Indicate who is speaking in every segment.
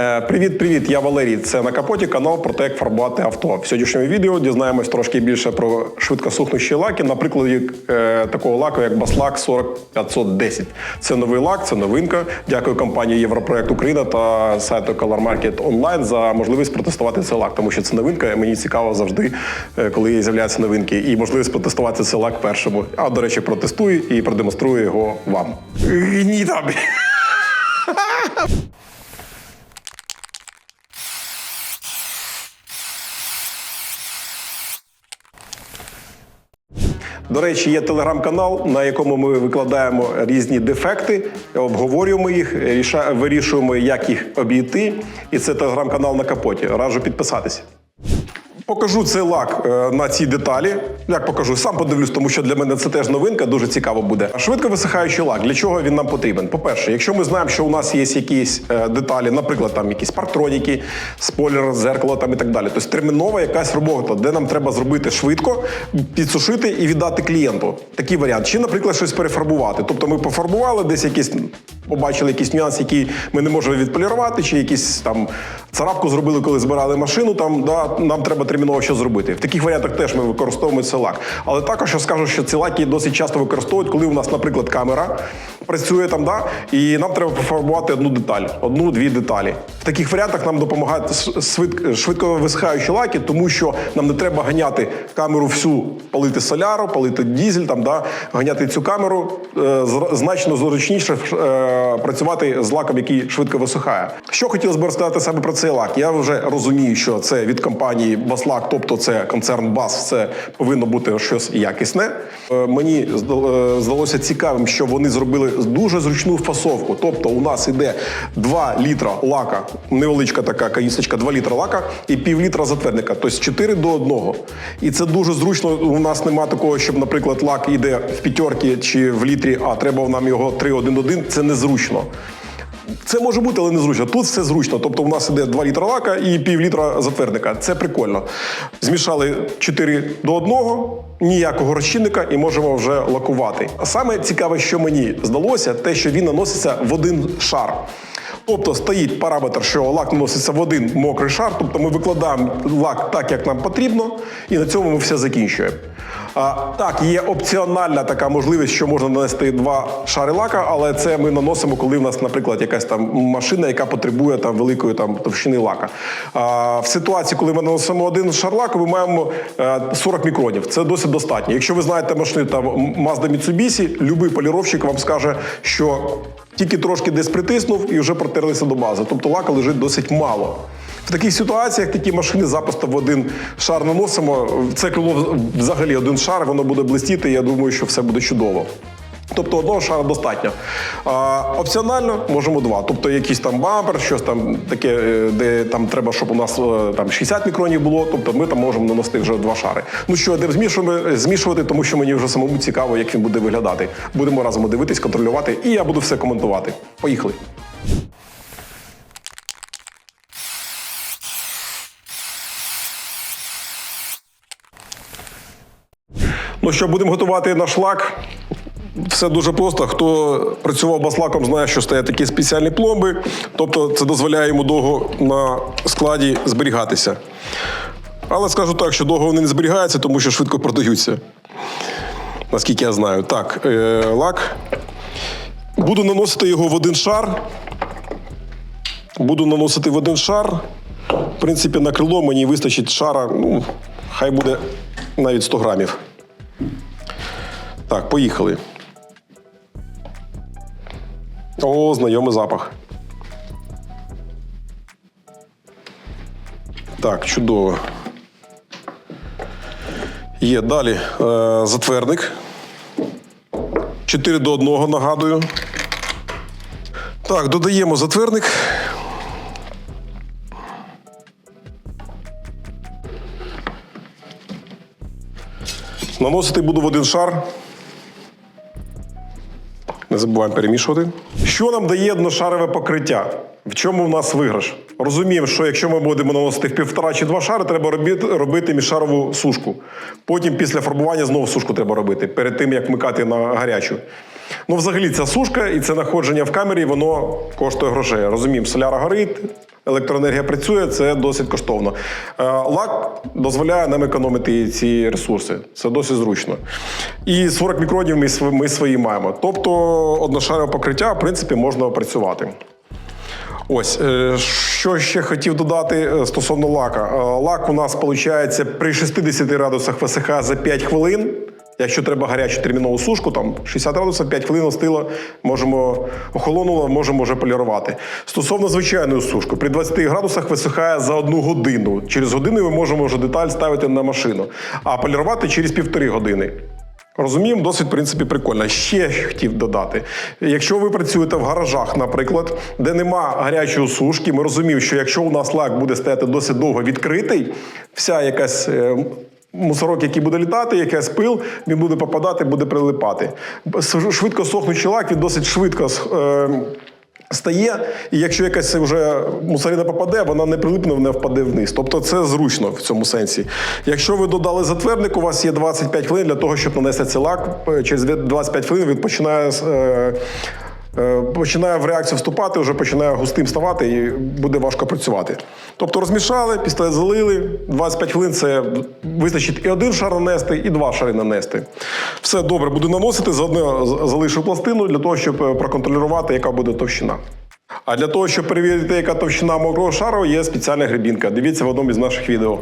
Speaker 1: Е, Привіт, привіт! Я Валерій. Це на капоті канал про те, як фарбувати авто. В сьогоднішньому відео дізнаємось трошки більше про швидкосухнущі лаки на прикладі е, такого лаку, як Баслак 40510. Це новий лак, це новинка. Дякую компанії Європроект Україна та сайту Color Market Online за можливість протестувати цей лак, тому що це новинка. і Мені цікаво завжди, е, коли з'являються новинки, і можливість протестувати цей лак першому. А до речі, протестую і продемонструю його вам. Гніда! До речі, є телеграм-канал, на якому ми викладаємо різні дефекти, обговорюємо їх, вирішуємо, як їх обійти. І це телеграм-канал на капоті. Раджу підписатися. Покажу цей лак е, на цій деталі. Як покажу, сам подивлюсь, тому що для мене це теж новинка, дуже цікаво буде. Швидко висихаючий лак. Для чого він нам потрібен? По-перше, якщо ми знаємо, що у нас є якісь е, деталі, наприклад, там якісь парктроніки, спойлер, зеркало там і так далі. Тобто термінова якась робота, де нам треба зробити швидко, підсушити і віддати клієнту. Такий варіант. Чи, наприклад, щось перефарбувати. Тобто ми пофарбували десь якісь. Побачили якийсь нюанс, який ми не можемо відполірувати, чи якісь там царапку зробили, коли збирали машину. Там да нам треба терміново що зробити. В таких варіантах теж ми використовуємо цей лак. Але також я скажу, що ці лаки досить часто використовують, коли у нас, наприклад, камера працює там, да, і нам треба пофарбувати одну деталь, одну-дві деталі. В таких варіантах нам допомагають швидко, висихаючі лаки, тому що нам не треба ганяти камеру всю, палити соляру, палити дізель, там, да, ганяти цю камеру е, значно зручніше е, працювати з лаком, який швидко висихає. Що хотілося б розказати саме про цей лак? Я вже розумію, що це від компанії Баслак, тобто це концерн Бас, це повинно бути щось якісне. Е, Мені е, здалося цікавим, що вони зробили дуже зручну фасовку. Тобто, у нас іде 2 літра лака, невеличка така каністочка, 2 літра лака і пів літра затвердника, тобто 4 до 1. І це дуже зручно. У нас нема такого, щоб, наприклад, лак йде в п'ятерки чи в літрі, а треба нам його 3-1-1. Це незручно. Це може бути, але незручно. Тут все зручно. Тобто, у нас іде 2 літра лака і пів літра затвердника. Це прикольно. Змішали 4 до 1, ніякого розчинника і можемо вже лакувати. Саме цікаве, що мені здалося, те, що він наноситься в один шар. Тобто стоїть параметр, що лак наноситься в один мокрий шар, тобто ми викладаємо лак так, як нам потрібно, і на цьому ми все закінчуємо. А, так, є опціональна така можливість, що можна нанести два шари лака, але це ми наносимо, коли в нас, наприклад, якась там машина, яка потребує там великої там товщини лака. А, в ситуації, коли ми наносимо один шар лаку, ми маємо е, 40 мікронів. Це досить достатньо. Якщо ви знаєте машини там Mazda Mitsubishi, любий поліровщик вам скаже, що тільки трошки десь притиснув і вже протерлися до бази. Тобто лака лежить досить мало. Таких ситуаціях такі машини запросто в один шар наносимо. Це крило взагалі один шар, воно буде блистіти. Я думаю, що все буде чудово. Тобто одного шара достатньо. А, опціонально можемо два. Тобто якийсь там бампер, щось там таке, е, де там треба, щоб у нас е, там 60 мікронів було. Тобто ми там можемо наносити вже два шари. Ну що, йдемо змішувати, змішувати, тому що мені вже самому цікаво, як він буде виглядати. Будемо разом дивитись, контролювати, і я буду все коментувати. Поїхали. Ну що, будемо готувати наш лак. Все дуже просто. Хто працював баслаком, знає, що стоять такі спеціальні пломби. Тобто це дозволяє йому довго на складі зберігатися. Але скажу так, що довго вони не зберігаються, тому що швидко продаються. Наскільки я знаю. Так, е, лак. Буду наносити його в один шар. Буду наносити в один шар. В принципі, на крило мені вистачить шара, ну, хай буде навіть 100 грамів. Так, поїхали. О, знайомий запах. Так, чудово. Є далі е, затвердник. 4 до 1 нагадую. Так, додаємо затвердник. Наносити буду в один шар. Не забуваємо перемішувати. Що нам дає одношарове покриття? В чому в нас виграш? Розуміємо, що якщо ми будемо наносити в півтора чи два шари, треба робити, міжшарову сушку. Потім після фарбування знову сушку треба робити перед тим, як микати на гарячу. Ну, взагалі, ця сушка і це знаходження в камері, воно коштує грошей. Розуміємо, соляра горить, електроенергія працює, це досить коштовно. Е, Лак дозволяє нам економити ці ресурси. Це досить зручно. І 40 мікронів ми, ми свої маємо. Тобто одношарове покриття, в принципі, можна опрацювати. Ось, е, що ще хотів додати е, стосовно лака. Лак у нас виходить при 60 градусах ВСХ за 5 хвилин. Якщо треба гарячу термінову сушку, там 60 градусів, 5 хвилин остило, можемо охолонуло, можемо вже полірувати. Стосовно звичайної сушки, при 20 градусах висихає за одну годину. Через годину ми можемо вже деталь ставити на машину, а полірувати через півтори години. Розуміємо, досить, в принципі, прикольно. Ще хотів додати. Якщо ви працюєте в гаражах, наприклад, де нема гарячої сушки, ми розуміємо, що якщо у нас лак буде стояти досить довго відкритий, вся якась. Мусорок, який буде літати, якийсь пил, він буде попадати, буде прилипати. Швидко сохнучий лак, він досить швидко е, стає, і якщо якась вже мусорина попаде, вона не прилипне, не впаде вниз. Тобто це зручно в цьому сенсі. Якщо ви додали затвердник, у вас є 25 хвилин для того, щоб нанести цей лак. Е, Через 25 хвилин він починає. е, е, Починає в реакцію вступати, вже починає густим ставати і буде важко працювати. Тобто розмішали, пістолет залили, 25 хвилин це вистачить і один шар нанести, і два шари нанести. Все добре, буду наносити, заодно залишу пластину для того, щоб е, проконтролювати, яка буде товщина. А для того, щоб перевірити, яка товщина мокрого шару, є спеціальна грибінка. Дивіться в одному із наших відео.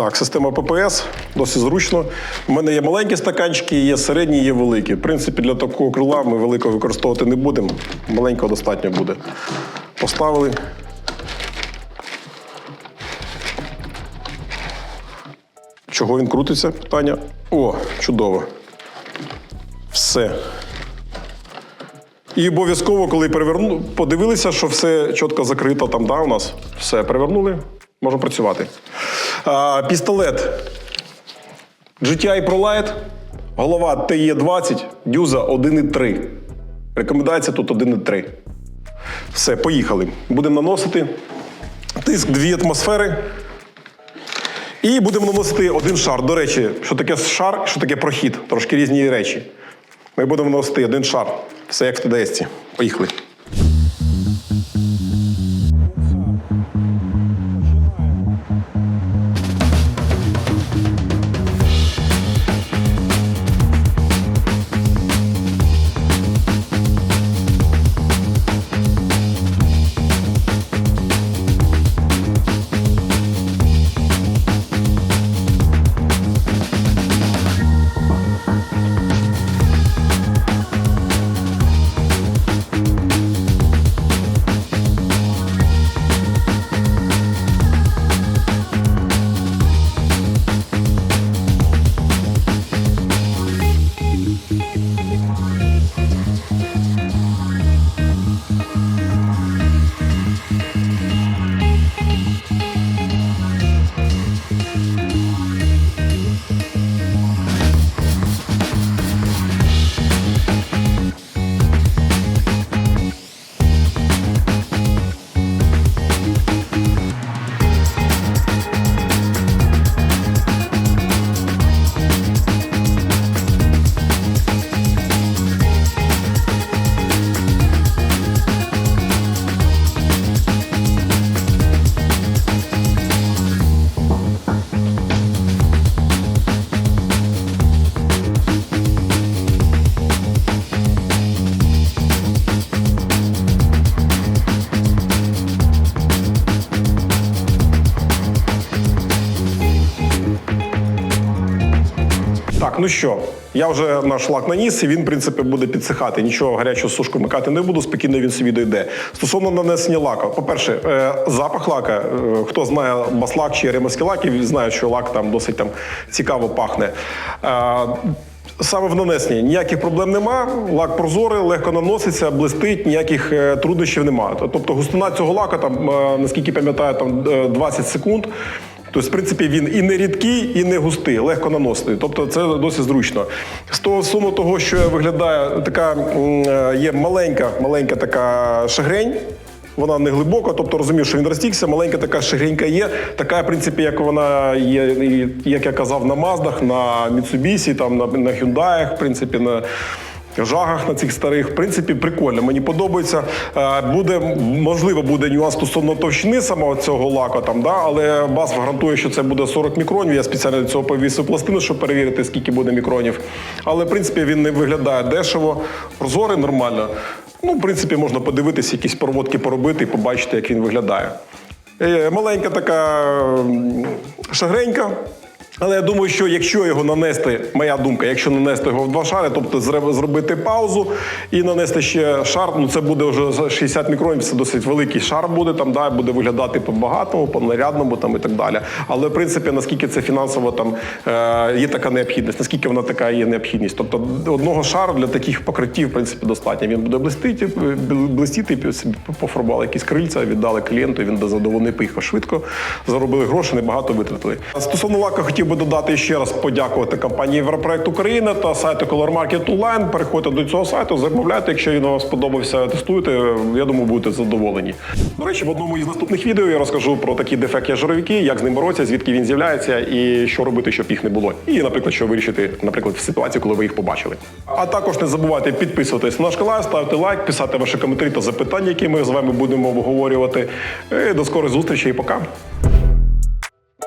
Speaker 1: Так, система ППС досить зручно. У мене є маленькі стаканчики, є середні, є великі. В принципі, для такого крила ми великого використовувати не будемо. Маленького достатньо буде. Поставили. Чого він крутиться? Питання. О, чудово. Все. І обов'язково, коли переверну, подивилися, що все чітко закрито там, да, у нас. Все, перевернули, можемо працювати. А, пістолет GTI ProLight, голова TE20, дюза 1,3. Рекомендація тут 1,3. Все, поїхали. Будемо наносити. Тиск 2 атмосфери. І будемо наносити один шар. До речі, що таке шар, що таке прохід. Трошки різні речі. Ми будемо наносити один шар. Все як в ТДС. Поїхали. Ну що, я вже наш лак наніс, і він, в принципі, буде підсихати. Нічого гарячого сушку вмикати не буду, спокійно він собі дойде. Стосовно нанесення лака, по-перше, е, запах лака. е, Хто знає баслак чи ремеський лаки, знає, що лак там досить там цікаво пахне. Е, Саме в нанесенні ніяких проблем нема. Лак прозорий, легко наноситься, блистить, ніяких труднощів нема. Тобто густина цього лака, там, наскільки пам'ятаю, там е, 20 секунд. Тобто, в принципі, він і не рідкий, і не густий, легко наносити. Тобто це досить зручно. Стосовно того, суму того, що виглядає така е, є маленька, маленька така шагрень. вона не глибока, тобто розумію, що він розтікся, маленька така ширинка є. Така, в принципі, як вона є, як я казав, на Маздах, на Mitsubishi, там, на, на Hyundai, в принципі, на жагах на цих старих. В принципі, прикольно. Мені подобається. Е, Буде, можливо, буде нюанс стосовно товщини самого цього лаку, там, да? але БАС гарантує, що це буде 40 мікронів. Я спеціально до цього повісив пластину, щоб перевірити, скільки буде мікронів. Але, в принципі, він не виглядає дешево, прозорий, нормально. Ну, в принципі, можна подивитися, якісь проводки поробити і побачити, як він виглядає. Е, Маленька така шагренька. Але я думаю, що якщо його нанести, моя думка, якщо нанести його в два шари, тобто зробити паузу і нанести ще шар, ну це буде вже за 60 мікронів, це досить великий шар буде там, да, буде виглядати по-багатому, по-нарядному там і так далі. Але в принципі, наскільки це фінансово там е, є така необхідність, наскільки вона така є необхідність. Тобто одного шару для таких покриттів, в принципі, достатньо. Він буде блистити, блистіти, пофарбували якісь крильця, віддали клієнту, він задоволений, поїхав швидко, заробили гроші, небагато витратили. Стосовно лака хотів би додати ще раз подякувати компанії Європроект Україна та сайту Color Market Online. Переходьте до цього сайту, замовляйте, якщо він вам сподобався, тестуйте. Я думаю, будете задоволені. До речі, в одному із наступних відео я розкажу про такі дефектні жировики, як з ним боротися, звідки він з'являється і що робити, щоб їх не було. І, наприклад, що вирішити, наприклад, в ситуації, коли ви їх побачили. А також не забувайте підписуватись на наш канал, ставити лайк, писати ваші коментарі та запитання, які ми з вами будемо обговорювати. І до скорої зустрічі і пока.